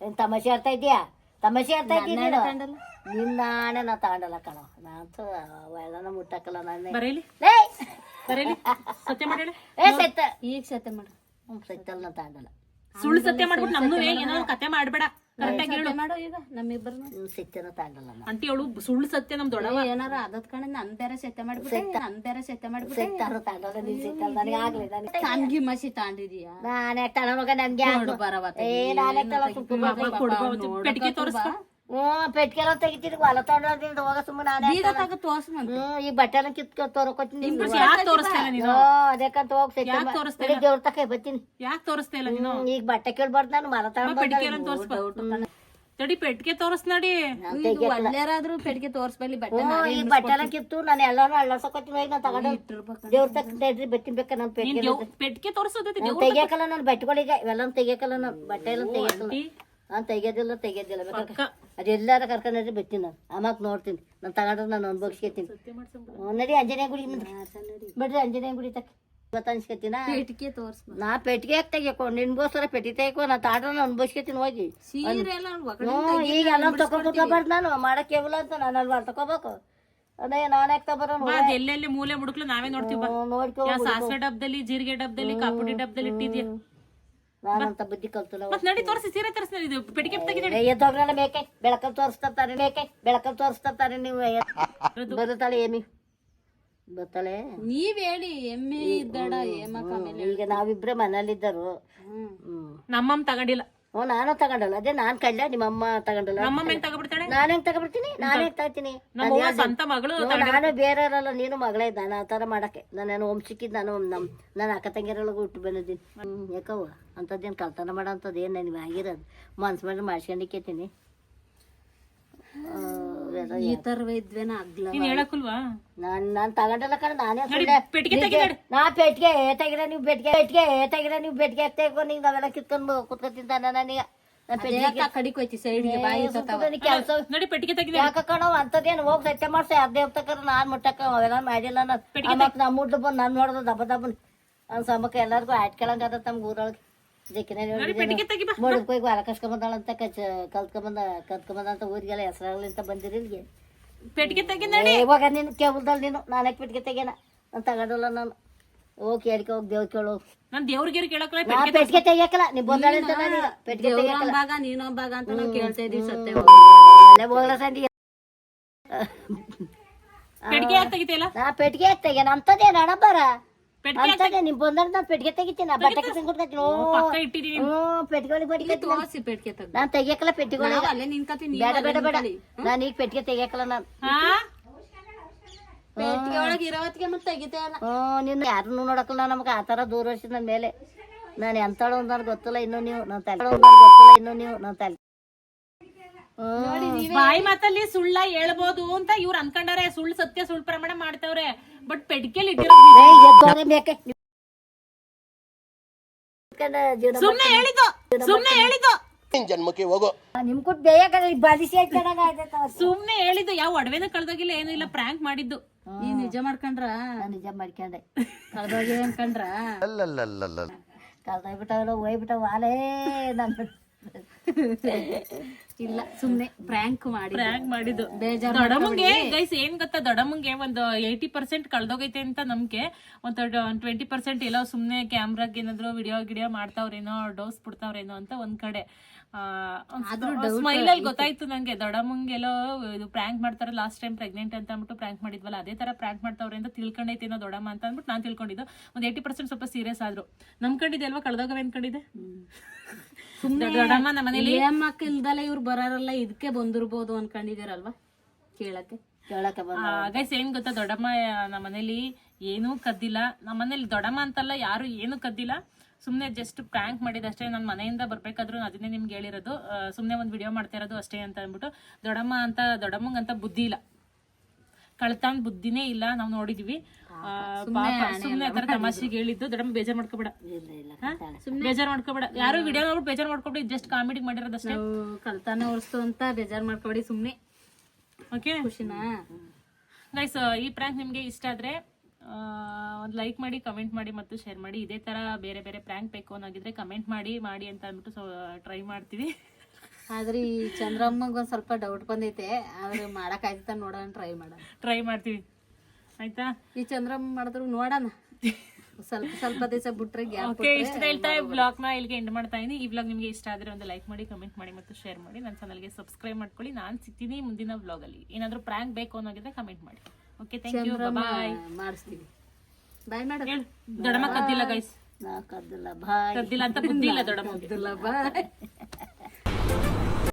ಏನ್ ತಮಾಷೆ ಆಡ್ತಾ ಇದೀಯಾ ತಮಾಷೆ ಆಡ್ತಾ ಇದ್ದೀನಿ ನೀನು? ನಿನ್ನಾಣೆ ನಾ ತಗೊಂಡಲ್ಲ ಕಣ. ನಾನಂತೂ ಅವೆಲ್ಲನ ಮುಟ್ಟಕ್ಕಲ್ಲ ನಾನೇ. ಬರೇಲಿ. ಲೇ! ಬರೇಲಿ. ಸತ್ಯ ಮಾಡಿ ಏ ಸತ್ಯ. ಈಗ ಸತ್ಯ ಮಾಡು. ತಗೊಂಡಲ್ಲ ಸುಳ್ಳು ಸತ್ಯ ಮಾಡ್ಬಿಟ್ಟು ನಮ್ದು ಏನೋ ಕತೆ ಮಾಡ್ಬೇಡ. ಕರೆಕ್ಟಾಗಿ ಹೇಳು. ಮಾಡು ಈಗ ನಮ್ಮಿಬ್ಬರನ್ನ. ಸಿಕ್ತೇನೋ ತಾಂಡಲ್ಲ ಅವಳು ಸುಳ್ಳು ಸತ್ಯ ನಮ್ ದೊಡ್ಡವ ಏನಾರ ಅದತ್ ಕಣ ನನ್ ಬೇರೆ ಸತ್ಯ ಮಾಡ್ಬಿಟ್ಟೆ ನನ್ ಬೇರೆ ಸತ್ಯ ಮಾಡ್ಬಿಟ್ಟೆ. ಸಿಕ್ತಾರೋ ತಾಂಡಲ್ಲ ನೀನ್ ಸಿಕ್ಕಲ್ಲ ನನಗೆ ಆಗ್ಲಿ ನನಗೆ ಕಾನ್ಗಿ ಮಸಿ ತಾಂಡಿದೀಯಾ? ನಾನು ತಣ ಮಗ ನನ್ಗೆ ನೋಡು ಬರವತ್ತ ಏ ನಾನೇ ತಳ ಸುಟ್ಟು ಪೆಟ್ಟಿಗೆ ಹ್ಞೂ ಪೆಟ್ಕೆಲ್ಲ ತೆಗಿತೀನಿ ಹೊಲ ತಗೊಂಡು ಹೋಗ ಸುಮ್ಮನೆ ನಾನೇ ಬೀಗ ತಗ ತೋರ್ಸ್ಮಂತ ಹ್ಞೂ ಈ ಬಟ್ಟೆನ ಕಿತ್ಕೊ ತೋರಕೊತೀನಿ. ಯಾಕೆ ತೋರಿಸ್ತಾ ಇಲ್ಲ ನೀನು? ಅದಕ್ಕಂತ ಹೋಗಿ ಯಾಕ್ ತೋರಿಸ್ತಾ ಸೆಟ್ ದೇವ್ರ ತಕ ಬತ್ತೀನಿ ಯಾಕ್ ತೋರಿಸ್ತಾ ಇಲ್ಲ ನೀನು? ಹ್ಮ್, ಈಗ ಬಟ್ಟೆ ಕೇಳ್ಬಾರ್ದು ನಾನು ಮರ ಪೆಟ್ಟಿಗೆ ತಗೊಂಡು ತಡಿ ಪೆಟ್ಟಿಗೆ ತೋರಿಸ್ ನಡಿ. ಇದು ಅಲ್ಲೇರಾದ್ರೂ ಪೆಟ್ಟಿಗೆ ತೋರ್ಸ್ಬಲ್ಲಿ ಬಟ್ಟೆ ಈ ಬಟ್ಟೆನ ಕಿತ್ತು ನಾನು ಎಲ್ಲಾನು ಅಳ್ಳಾಡ್ಸಕೊತೀನಿ ಹೋಗಿ ನಾನು ತಗೊಂಡು ದೇವ್ರ ತಕ್ಕ ತಡ್ರಿ ಬರ್ತೀನಿ ಬೇಕಾ ನಾನು ಪೆಟ್ಟಿಗೆ ಪೆಟ್ಟಿಗೆ ತೋರಿಸೋದೈತಿ ತೆಗಿಯಕಲ್ಲ ನಾನು ಬಟ್ಟೆಗಳಿಗೆ ಇವೆಲ್ಲ ತೆಗಿಯಕಲ್ಲ ನಾನು ಬಟ್ಟೆ ಎಲ್ಲ ತೆಗಿಯಕಲ್ಲ ನಾನು ತೆಗಿಯೋದಿಲ್ಲ ತೆಗಿಯೋದಿಲ್ಲ ಬೇಕಾದ್ರೆ ಅದೆಲ್ಲಾರ ಕರ್ಕೊಂಡ್ರೆ ಬಿಡ್ತೀನಿ ನಾನು. ಆಮಾಕ್ ನೋಡ್ತೀನಿ. ನಾನು ತಗೊಂಡ್ರೆ ನಾನು ಅನ್ಭವಿಸ್ಕೊತೀನಿ. ನಡಿ ಆಂಜನೇಯ ಗುಡಿ ಬಿಡ್ರಿ ಆಂಜನೇಯ ಗುಡಿ ತಕ್ಕ ಇವತ್ತು ಅನ್ಸ್ಕೊತೀನ? ಪೆಟ್ಟಿಗೆ ತೋರ್ಸ್ಮ ನಾ ಪೆಟ್ಟಿಗೆ ಯಾಕೆ ತೆಗಿಯಕೋ? ನಿನ್ಗೋಸ್ಕರ ಪೆಟ್ಟಿ ತೆಗಿಯಕೋ. ನಾ ತಾಡ್ರ ಅನ್ಭವಿಸ್ಕೊತೀನಿ ಹೋಗಿ. ಈಗ ಎಲ್ಲ ತಗೊಂಡ್ಬಾರ್ದು ನಾನು. ಮಾಡಕ್ ಕೇವಲ ಅಂತ ನಾನು ಅಲ್ಲಿ ತಗೋಬೇಕು ಅದೇ ನಾನು ಯಾಕೆ ತಗೋರ ಎಲ್ಲೆಲ್ಲಿ ಮೂಲೆ ಮುಡುಕ್ಲು ನಾವೇ ನೋಡ್ತೀವಿ ಬಾ. ನೋಡ್ಕೊ ಯಾ ಸಾಸಿವೆ ಡಬ್ಬದಲ್ಲಿ ಜೀರಿಗೆ ಡಬ್ಬದಲ್ಲಿ ಕಾಪುಡಿ ಡಬ್ಬದಲ್ಲಿ ಇಟ್ಟಿದ್ಯಾ? ನಾನಂತ ಬುದ್ಧಿ ಕಲ್ತಿಲ್ಲ ಮತ್ ನಡಿ ತೋರಿಸಿ ಸೀರೆ ತೋರಿಸಿ ಇದು ಪೆಟ್ಟಿಗೆ ನಡಿ ಎದ್ದೋಗ್ರಲ್ಲ ಬೇಕೆ ಬೆಳಕಲ್ಲಿ ತೋರಿಸ್ತಾರೆ ಬೇಕೆ ಬೆಳಕಲ್ಲಿ ತೋರಿಸ್ತಾರೆ ನೀವು ಬರುತ್ತಾಳೆ ಏಮಿ. ಬರ್ತಾಳೆ ನೀವ್ ಹೇಳಿ ಎಮ್ಮೆ ಇದ್ದಡ ಏಮಕ್ಕ ಈಗ ನಾವಿಬ್ರೆ ಮನೇಲಿದ್ದರು ನಮ್ಮಮ್ಮ ತಗೊಂಡಿಲ್ಲ. ಹ್ಞೂ ನಾನು ತಗೊಂಡಲ್ಲ. ಅದೇ ನಾನ್ ಕಳ್ಳ ನಿಮ್ಮಮ್ಮ ತಗೊಂಡಲ್ಲ. ನಮ್ಮಮ್ಮ ಹೆಂಗ್ ತಗೊಬಿಡ್ತಾಳೆ ನಾನು ಹೆಂಗ್ ತಗೊಬಿಡ್ತೀನಿ ನಾನು ಹೆಂಗ್ ತಗೋತೀನಿ ನಮ್ಮವ್ವ ಸ್ವಂತ ಮಗಳು ನಾನು ಬೇರೆಯವರಲ್ಲ ನೀನು ಮಗಳೇ ನಾನು ಆ ಥರ ಮಾಡಕ್ಕೆ. ನಾನು ಓಮ್ ಸಿಕ್ಕಿದ್ದು ನಾನು ನಮ್ ನನ್ನ ಅಕ್ಕ ತಂಗಿಯರೊಳಗೆ ಹುಟ್ಟು ಬಂದಿದ್ದೀನಿ. ಯಾಕವ್ವ? ಅಂಥದ್ದೇನು ಕಳ್ತನ ಮಾಡೋ ಅಂಥದ್ದು ಏನು? ನನಗೆ ಆಗಿರೋದು. ಮನ್ಸು ಮಾಡಿ ಮಾಡ್ಸ್ಕೊಂಡಿಕ್ಕೇತೀನಿ. ಈ ತರವ ಇದ್ವೇನ ಆಗ್ಲ ನೀನ್ ಹೇಳಕ್ಕಲ್ವಾ? ನಾನು ನಾನು ತಗೊಂಡಲ್ಲ ಕಣ ನಾನೇ ಪೆಟ್ಟಿಗೆ ತೆಗಿ ನಾ ಪೆಟ್ಟಿಗೆ ತೆಗಿರ ನೀವು ಬೆಟ್ಟಿಗೆ ಪೆಟ್ಟಿಗೆ ತೆಗಿರ ನೀವು ಬೆಟ್ಟಿಗೆ ತೆಗೋ ನೀವು ನಾವೆಲ್ಲ ಕಿತ್ಕೊಂಡು ಕುತ್ಕೊತೀನಿ ನನಗೆ ನಾನು. ಪೆಟ್ಟಿಗೆ ಕಡಿಕ್ ಹೋಯ್ತಿ ಸೈಡ್ಗೆ ಬಾಯಿ ಸತ್ತಾವ? ಕೆಲಸ ನಡಿ ಪೆಟ್ಟಿಗೆ ತೆಗಿದೆ. ಯಾಕ ಕಣ ಅಂತದೇನು ಹೋಗಿ ಸತ್ಯ ಮಾಡ್ಸ ಅದೇ ಹೋಗ್ತಕ್ಕಾರ ನಾನ್ ಮುಟ್ಟಕ್ಕ ಅವೆಲ್ಲ ಮಾಡಿಲ್ಲ ನಾನು. ನಮ್ಮ ಮುಟ್ಟು ಬಂದು ನಾನು ನೋಡೋದು ದಬ್ಬ ದಬ್ಬನ್ ನನ್ನ ಸಮಕ್ಕೆ ಎಲ್ಲರಿಗೂ ಆಟ್ಕೊಳಂಗ ಅದ ತಮ್ಮ ಊರೊಳಗೆ. ಹೋಗಿ ಹೊಲ ಕಸ್ಕೊಂಬಂದಾಳಂತ ಕಚ್ ಕಲ್ತ್ಕೊಂಬಂದ ಕಲ್ತ್ಕೊಂಬಂದ ಅಂತ ಊರಿಗೆಲ್ಲ ಹೆಸರಾಗ್ಲಿಂತ ಬಂದಿರಿ ಇಲ್ಲಿಗೆ. ಪೆಟ್ಟಿಗೆ ತೆಗಿ ಇವಾಗ ನೀನು ಕೇಬಲ್ದಲ್ಲಿ ನೀನು ನಾನೇ ಪೆಟ್ಟಿಗೆ ತೆಗೇನ ನಾನು ತಗೊಂಡಲ್ಲ ನಾನು. ಹೋಗಿ ಕೇಳಿಕೆ ಹೋಗಿ ದೇವ್ರ ಕೇಳು. ನಾನು ದೇವ್ರಿಗೆ ಕೇಳಕ್ಕಲ್ಲ ಪೆಟ್ಟಿಗೆ ತೆಗಿಯಕಲ್ಲ ನೀ ಬಂದಾಳೆ ಅಂತ ನಾನು ಪೆಟ್ಟಿಗೆ ತೆಗಿಯಕಲ್ಲ. ಭಾಗ ನೀನೊಂದ್ ಭಾಗ ಅಂತ ನಾವ್ ಕೇಳ್ತಾ ಇದೀವಿ ಸತ್ಯ. ಅಲ್ಲೇ ಹೋಗ್ಲ ಸಂಡಿ ಪೆಟ್ಟಿಗೆ ನಾ ಪೆಟ್ಟಿಗೆ ತೆಗೇನ ಅಂತದೇನ ಅಣ್ಣ ಪೆಟ್ಟಿಗೆ ಅಂತದೇ ನಿಮ್ ನಾನು ಪೆಟ್ಟಿಗೆ ತೆಗಿತೀನಿ ನಾ ಬಟ್ಟೆ ಕಿತ್ಕೊಂಡ್ ಕೊಡ್ತೀನಿ ಪಕ್ಕ ಇಟ್ಟಿದೀನಿ ಹ್ಞೂ ಪೆಟ್ಟಿಗೆ ಬಡಿಗೆ ತೋರ್ಸಿ ಪೆಟ್ಟಿಗೆ ತೆಗ್ದು. ನಾನು ತೆಗಿಯಕಲ್ಲ ಪೆಟ್ಟಿಗೆ ನಾವ್ ಅಲ್ಲೇ ನಿನ್ಕತಿ ನೀವ್ ಬೇಡ ಬೇಡ ಬೇಡ. ನಾನು ಈಗ ಪೆಟ್ಟಿಗೆ ತೆಗಿಯಕಲ್ಲ ನಾನು. ಹಾ? ಪೆಟ್ಟಿಗೆ ಒಳಗೆ ಇರೋವತ್ತಿಗೆ ಮತ್ತೆ ತೆಗಿತೇ ಇಲ್ಲ. ಹ್ಞೂ ನಿನ್ನ ಯಾರನ್ನು ನೋಡಕಲ್ಲ ನಮಗೆ ಆ ತರ ಮೇಲೆ. ನಾನು ಎಂತಾಳು ನನಗೆ ಗೊತ್ತಿಲ್ಲ ಇನ್ನು ನೀವು ನಾನು ತಲೆ ಗೊತ್ತಿಲ್ಲ ಇನ್ನು ನೀವು ನನ್ನ ತಲೆ ಬಾಯಿ ಮಾತಲ್ಲಿ ಸುಳ್ಳ ಹೇಳ್ಬೋದು ಅಂತ ಇವ್ರು ಅನ್ಕೊಂಡಾರೆ ಸುಳ್ಳು ಸತ್ಯ ಸುಳ್ಳು ಪ್ರಮಾಣ ಮಾಡ್ತಾವ್ರೆ. ಬಟ್ ಇಟ್ಟಿರೋದು ಸುಮ್ನೆ ಹೇಳಿದ್ದು ಸುಮ್ನೆ ಹೇಳಿದ್ದು. ಜನ್ಮಕ್ಕೆ ಹೋಗೋ. ನಿಮ್ ಕೂಡ ಬೇಯಕಲ್ಲ ಬಾಲಿಸಿ ಸುಮ್ನೆ ಹೇಳಿದ್ದು ಯಾವ ಒಡವೆನ ಕಳ್ದೋಗಿಲ್ಲ ಏನು ಇಲ್ಲ ಪ್ರ್ಯಾಂಕ್ ಮಾಡಿದ್ದು. ನೀ ನಿಜ ಮಾಡ್ಕೊಂಡ್ರ? ನಾನು ನಿಜ ಮಾಡ್ಕೊಂಡೆ. ಕಳ್ದೋಗಿ ಅನ್ಕಂಡ್ರ? ಅಲ್ಲಲ್ಲಲ್ಲಲ್ಲ. ಕಳ್ದೋಗ್ಬಿಟ್ಟವಲ್ಲ ಹೋಗ್ಬಿಟ್ಟವ ವಾಲೇ ನಾನು. ಇಲ್ಲ ಸುಮ್ನೆ ಪ್ರ್ಯಾಂಕ್ ಮಾಡಿ ಪ್ರ್ಯಾಂಕ್ ಮಾಡಿದ್ದು. ಬೇಜಾರ್ ದೊಡಮಂಗೆ ಗೈಸ್ ಏನ್ ಗೊತ್ತಾ? ದೊಡಮಂಗೆ ಒಂದು ಏಯ್ಟಿ ಪರ್ಸೆಂಟ್ ಕಳ್ದೋಗೈತೆ ಅಂತ ನಮ್ಗೆ ಒಂದ್ ಟ್ವೆಂಟಿ ಪರ್ಸೆಂಟ್ ಎಲ್ಲೋ ಸುಮ್ನೆ ಕ್ಯಾಮ್ರಾಗ್ ಏನಾದ್ರು ವಿಡಿಯೋ ಗಿಡಿಯೋ ಮಾಡ್ತಾವ್ರೇನೋ ಡೋಸ್ ಬಿಡ್ತಾವ್ರೇನೋ ಅಂತ ಒಂದ್ ಕಡೆ. ಸ್ಮೈಲ್ ಅಲ್ಲಿ ಗೊತ್ತಾಯ್ತು ನಂಗೆ. ದೊಡಮಂಗೆಲ್ಲೋ ಇದು ಪ್ರ್ಯಾಂಕ್ ಮಾಡ್ತಾರೆ ಲಾಸ್ಟ್ ಟೈಮ್ ಪ್ರೆಗ್ನೆಂಟ್ ಅಂತ ಅಂದ್ಬಿಟ್ಟು ಪ್ರ್ಯಾಂಕ್ ಮಾಡಿದ್ವಲ್ಲ ಅದೇ ತರ ಪ್ರ್ಯಾಂಕ್ ಮಾಡ್ತಾವ್ರೆ ಅಂತ ತಿಳ್ಕೊಂಡೈತೇನೋ ದೊಡಮ್ಮ ಅಂತ ಅಂದ್ಬಿಟ್ಟು ನಾನ್ ತಿಳ್ಕೊಂಡಿದ್ದು. ಒಂದ್ ಏಯ್ಟಿ ಪರ್ಸೆಂಟ್ ಸ್ವಲ್ಪ ಸೀರಿಯಸ್ ಆದ್ರು. ನಂಬ್ಕೊಂಡಿದ್ದೆ ಅಲ್ವಾ ಕಳ್ದೋಗವೆ ಅನ್ಕೊಂಡಿದ್ದೆ? ಸುಮ್ನೆ ದೊಡ್ಡಮ್ಮ ನಮ್ಮ ಮನೇಲಿ ಏಮಕ್ಕ ಇಲ್ದಲ್ಲ ಇವ್ರು ಬರಾರಲ್ಲ ಇದಕ್ಕೆ ಬಂದಿರ್ಬೋದು ಅನ್ಕೊಂಡಿದಾರಲ್ವಾ? ಕೇಳಕ್ಕೆ. ಕೇಳಕ್ಕೆ ಸೇಮ್ ಗೈಸ್ ಏನ್ ಗೊತ್ತಾ? ದೊಡ್ಡಮ್ಮ ನಮ್ಮ ಮನೇಲಿ ಏನೂ ಕದ್ದಿಲ್ಲ. ನಮ್ಮ ಮನೇಲಿ ದೊಡ್ಡಮ್ಮ ಅಂತಲ್ಲ ಯಾರು ಏನು ಕದ್ದಿಲ್ಲ. ಸುಮ್ನೆ ಜಸ್ಟ್ ಪ್ರ್ಯಾಂಕ್ ಮಾಡಿದಷ್ಟೇ ನನ್ನ ಮನೆಯಿಂದ ಬರ್ಬೇಕಾದ್ರೂ ನಾನ್ ಅದನ್ನೇ ನಿಮ್ಗೆ ಹೇಳಿರೋದು. ಸುಮ್ನೆ ಒಂದು ವಿಡಿಯೋ ಮಾಡ್ತಾ ಇರೋದು ಅಷ್ಟೇ ಅಂತ ಅಂದ್ಬಿಟ್ಟು ದೊಡ್ಡಮ್ಮ ಅಂತ ದೊಡ್ಡಮ್ಮಂಗಂತ ಬುದ್ಧಿ ಇಲ್ಲ. ಕಳ್ತಾನ್ ಬುದ್ಧಿನೇ ಇಲ್ಲ ನಾವು ನೋಡಿದ್ವಿ. ಸುಮ್ನೆ ಆತರ ತಮಾಷೆಗೆ ಹೇಳಿದ್ದು ದೊಡ್ಡಮ್ಮ ಬೇಜಾರ್ ಮಾಡ್ಕೋಬೇಡ. ಇಲ್ಲ ಇಲ್ಲ ಹಾ? ಬೇಜಾರ್ ಮಾಡ್ಕೋಬೇಡ. ಯಾರು ವಿಡಿಯೋ ನೋಡ್ಬಿಟ್ಟು ಬೇಜಾರ್ ಮಾಡ್ಕೋಬೇಡಿ ಜಸ್ಟ್ ಕಾಮಿಡಿ ಮಾಡಿರೋದಷ್ಟೇ ಕಳ್ತಾನ ಓಡಿಸ್ತು ಅಂತ ಬೇಜಾರ್ ಮಾಡ್ಕೋಬೇಡಿ ಸುಮ್ನೆ. ಓಕೆ ಖುಷಿನಾ? ಗೈಸ್ ಈ ಪ್ರ್ಯಾಂಕ್ ನಿಮಗೆ ಇಷ್ಟ ಆದ್ರೆ ಒಂದು ಲೈಕ್ ಮಾಡಿ ಕಮೆಂಟ್ ಮಾಡಿ ಮತ್ತು ಶೇರ್ ಮಾಡಿ. ಇದೇ ಥರ ಬೇರೆ ಬೇರೆ ಪ್ರ್ಯಾಂಕ್ ಬೇಕು ಅನ್ನೋಗಿದ್ರೆ ಕಮೆಂಟ್ ಮಾಡಿ ಮಾಡಿ ಅಂತ ಅಂದ್ಬಿಟ್ಟು ಸೊ ಟ್ರೈ ಮಾಡ್ತೀವಿ. ಆದ್ರೆ ಈ ಚಂದ್ರಮ್ಮಗ್ ಒಂದ್ ಸ್ವಲ್ಪ ಡೌಟ್ ಬಂದೈತೆ. ಆದ್ರೆ ಮಾಡಕ್ ಆಯ್ತಾ ನೋಡೋಣ ಟ್ರೈ ಮಾಡೋಣ. ಟ್ರೈ ಮಾಡ್ತೀವಿ. ಆಯ್ತಾ? ಈ ಚಂದ್ರಮ್ಮ ಮಾಡಿದ್ರು ನೋಡೋಣ. ಸ್ವಲ್ಪ ಸ್ವಲ್ಪ ದಿವಸ ಬಿಟ್ರೆ ಓಕೆ ಇಷ್ಟ ಹೇಳ್ತಾ ಬ್ಲಾಗ್ನ ಇಲ್ಲಿಗೆ ಎಂಡ್ ಮಾಡ್ತಾ ಇದೀನಿ. ಈ ಬ್ಲಾಗ್ ನಿಮಗೆ ಇಷ್ಟ ಆದ್ರೆ ಒಂದು ಲೈಕ್ ಮಾಡಿ ಕಮೆಂಟ್ ಮಾಡಿ ಮತ್ತು ಶೇರ್ ಮಾಡಿ. ನನ್ನ ಚಾನಲ್ಗೆ ಸಬ್ಸ್ಕ್ರೈಬ್ ಮಾಡ್ಕೊಳ್ಳಿ. ನಾನು ಸಿಗ್ತೀನಿ ಮುಂದಿನ ಬ್ಲಾಗ್ ಅಲ್ಲಿ. ಏನಾದ್ರೂ ಪ್ರಾಂಕ್ ಬೇಕು ಅನ್ನೋಗಿದ್ರೆ ಕಮೆಂಟ್ ಮಾಡಿ. ಓಕೆ ಥ್ಯಾಂಕ್ ಯು ಬಾಯ್ ಮಾಡಿಸ್ತೀವಿ ಬಾಯ್ ಮೇಡಮ್ ಕದ್ದಿಲ್ಲ ಗೈಸ್ ನಾ ಕದ್ದಲ್ಲ ಬಾಯ್ ಕದ್ದಿಲ್ಲ ಅಂತ ಬುದ್ಧಿ ಇಲ್ಲ ದೊಡ್ಡಮ್ಮ ಬಾಯ್